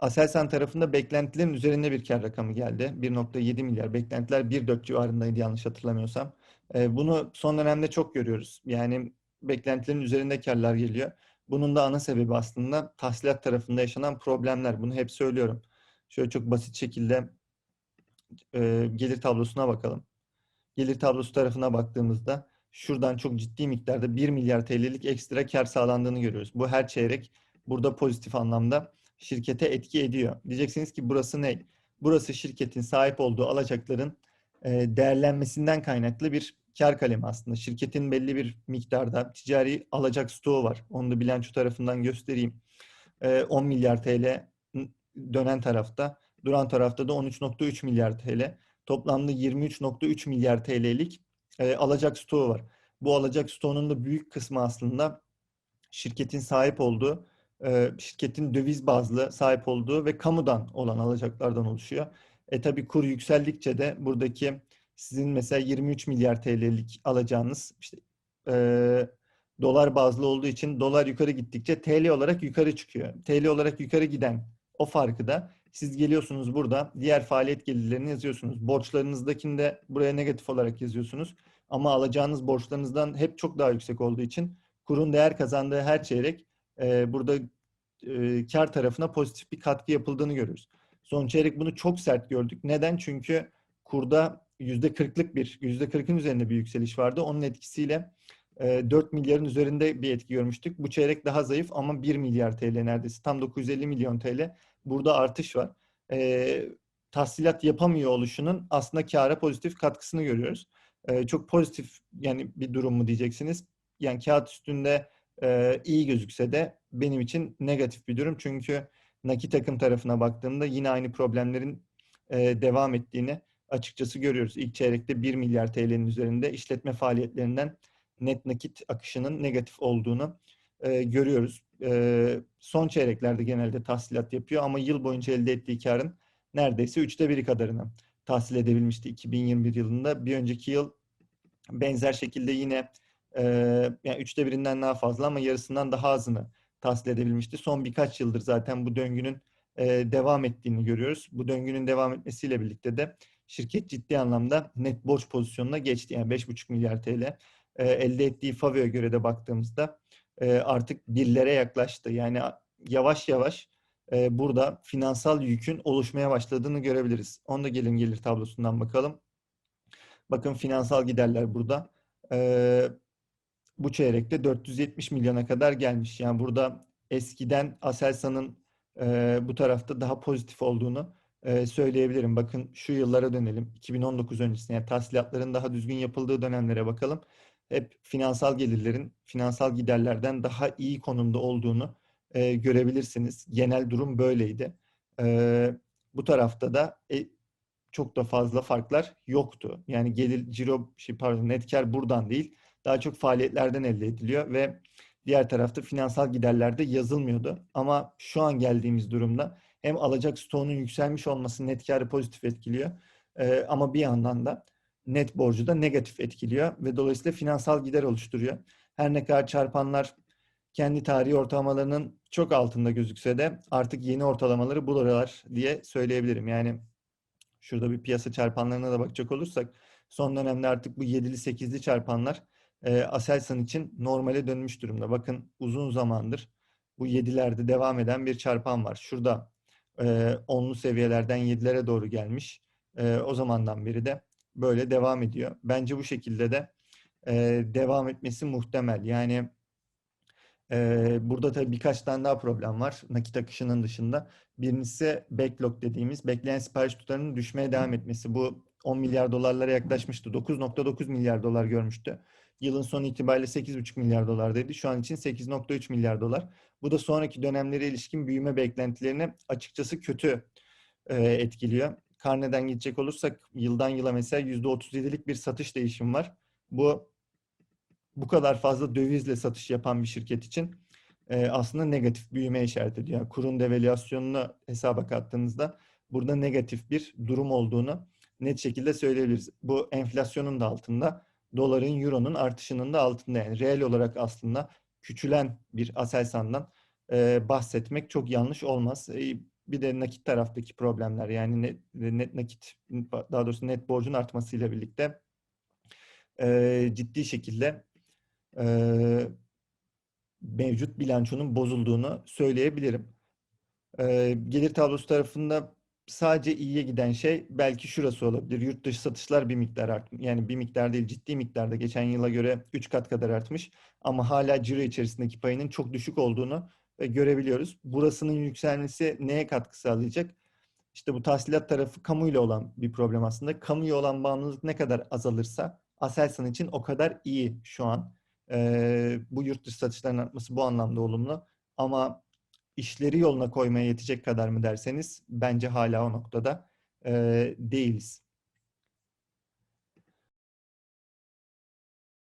Aselsan tarafında beklentilerin üzerinde bir kar rakamı geldi. 1.7 milyar. Beklentiler 1.4 civarındaydı yanlış hatırlamıyorsam. E, bunu son dönemde çok görüyoruz. Yani beklentilerin üzerinde karlar geliyor. Bunun da ana sebebi aslında tahsilat tarafında yaşanan problemler. Bunu hep söylüyorum. Şöyle çok basit şekilde e, gelir tablosuna bakalım. Gelir tablosu tarafına baktığımızda şuradan çok ciddi miktarda 1 milyar TL'lik ekstra kar sağlandığını görüyoruz. Bu her çeyrek burada pozitif anlamda şirkete etki ediyor. Diyeceksiniz ki burası ne? Burası şirketin sahip olduğu alacakların e, değerlenmesinden kaynaklı bir kar kalemi aslında. Şirketin belli bir miktarda ticari alacak stoğu var. Onu da bilanço tarafından göstereyim. 10 e, milyar TL dönen tarafta, duran tarafta da 13.3 milyar TL. Toplamda 23.3 milyar TL'lik e, alacak stoğu var. Bu alacak stoğunun da büyük kısmı aslında şirketin sahip olduğu, şirketin döviz bazlı sahip olduğu ve kamudan olan alacaklardan oluşuyor. E tabi kur yükseldikçe de buradaki sizin mesela 23 milyar TL'lik alacağınız işte e, dolar bazlı olduğu için dolar yukarı gittikçe TL olarak yukarı çıkıyor. TL olarak yukarı giden o farkı da siz geliyorsunuz burada diğer faaliyet gelirlerini yazıyorsunuz. Borçlarınızdakini de buraya negatif olarak yazıyorsunuz. Ama alacağınız borçlarınızdan hep çok daha yüksek olduğu için kurun değer kazandığı her çeyrek e, burada e, kar tarafına pozitif bir katkı yapıldığını görüyoruz. Son çeyrek bunu çok sert gördük. Neden? Çünkü kurda %40'lık bir, %40'ın üzerinde bir yükseliş vardı. Onun etkisiyle 4 milyarın üzerinde bir etki görmüştük. Bu çeyrek daha zayıf ama 1 milyar TL neredeyse. Tam 950 milyon TL. Burada artış var. E, tahsilat yapamıyor oluşunun aslında kâra pozitif katkısını görüyoruz. E, çok pozitif yani bir durum mu diyeceksiniz. Yani kağıt üstünde e, iyi gözükse de benim için negatif bir durum. Çünkü nakit akım tarafına baktığımda yine aynı problemlerin e, devam ettiğini açıkçası görüyoruz. İlk çeyrekte 1 milyar TL'nin üzerinde işletme faaliyetlerinden net nakit akışının negatif olduğunu e, görüyoruz. E, son çeyreklerde genelde tahsilat yapıyor ama yıl boyunca elde ettiği karın neredeyse üçte biri kadarını tahsil edebilmişti 2021 yılında. Bir önceki yıl benzer şekilde yine e, yani üçte birinden daha fazla ama yarısından daha azını tahsil edebilmişti. Son birkaç yıldır zaten bu döngünün e, devam ettiğini görüyoruz. Bu döngünün devam etmesiyle birlikte de şirket ciddi anlamda net borç pozisyonuna geçti. Yani 5,5 milyar TL e, elde ettiği FAVÖ'ye göre de baktığımızda e, artık birlere yaklaştı. Yani yavaş yavaş e, burada finansal yükün oluşmaya başladığını görebiliriz. Onu da gelin gelir tablosundan bakalım. Bakın finansal giderler burada. E, bu çeyrekte 470 milyona kadar gelmiş. Yani burada eskiden Aselsan'ın e, bu tarafta daha pozitif olduğunu e, söyleyebilirim. Bakın şu yıllara dönelim. 2019 öncesine yani tahsilatların daha düzgün yapıldığı dönemlere bakalım. Hep finansal gelirlerin finansal giderlerden daha iyi konumda olduğunu e, görebilirsiniz. Genel durum böyleydi. E, bu tarafta da e, çok da fazla farklar yoktu. Yani gelir ciro şey pardon net kar buradan değil daha çok faaliyetlerden elde ediliyor ve diğer tarafta finansal giderlerde yazılmıyordu. Ama şu an geldiğimiz durumda hem alacak stoğunun yükselmiş olması net karı pozitif etkiliyor ee, ama bir yandan da net borcu da negatif etkiliyor ve dolayısıyla finansal gider oluşturuyor. Her ne kadar çarpanlar kendi tarihi ortalamalarının çok altında gözükse de artık yeni ortalamaları bulurlar diye söyleyebilirim. Yani şurada bir piyasa çarpanlarına da bakacak olursak son dönemde artık bu 7'li 8'li çarpanlar e, Aselsan için normale dönmüş durumda. Bakın uzun zamandır bu 7'lerde devam eden bir çarpan var. Şurada e, onlu seviyelerden 7'lere doğru gelmiş. E, o zamandan beri de böyle devam ediyor. Bence bu şekilde de e, devam etmesi muhtemel. Yani e, burada tabii birkaç tane daha problem var nakit akışının dışında. Birincisi backlog dediğimiz bekleyen sipariş tutarının düşmeye devam etmesi. Bu 10 milyar dolarlara yaklaşmıştı. 9.9 milyar dolar görmüştü. Yılın sonu itibariyle 8,5 milyar dolar dedi. Şu an için 8,3 milyar dolar. Bu da sonraki dönemlere ilişkin büyüme beklentilerini açıkçası kötü e, etkiliyor. Karneden gidecek olursak yıldan yıla mesela %37'lik bir satış değişimi var. Bu bu kadar fazla dövizle satış yapan bir şirket için e, aslında negatif büyüme işaret ediyor. Yani kurun devalüasyonunu hesaba kattığınızda burada negatif bir durum olduğunu net şekilde söyleyebiliriz. Bu enflasyonun da altında doların, euronun artışının da altında. Yani reel olarak aslında küçülen bir Aselsan'dan e, bahsetmek çok yanlış olmaz. E, Bir de nakit taraftaki problemler yani net, net nakit daha doğrusu net borcun artmasıyla birlikte e, ciddi şekilde e, mevcut bilançonun bozulduğunu söyleyebilirim. E, gelir tablosu tarafında sadece iyiye giden şey belki şurası olabilir. Yurt dışı satışlar bir miktar artmış. Yani bir miktar değil ciddi miktarda geçen yıla göre 3 kat kadar artmış. Ama hala ciro içerisindeki payının çok düşük olduğunu e, görebiliyoruz. Burasının yükselmesi neye katkı sağlayacak? İşte bu tahsilat tarafı kamuyla olan bir problem aslında. Kamuya olan bağımlılık ne kadar azalırsa Aselsan için o kadar iyi şu an. Ee, bu yurt dışı satışların artması bu anlamda olumlu. Ama işleri yoluna koymaya yetecek kadar mı derseniz bence hala o noktada e, değiliz.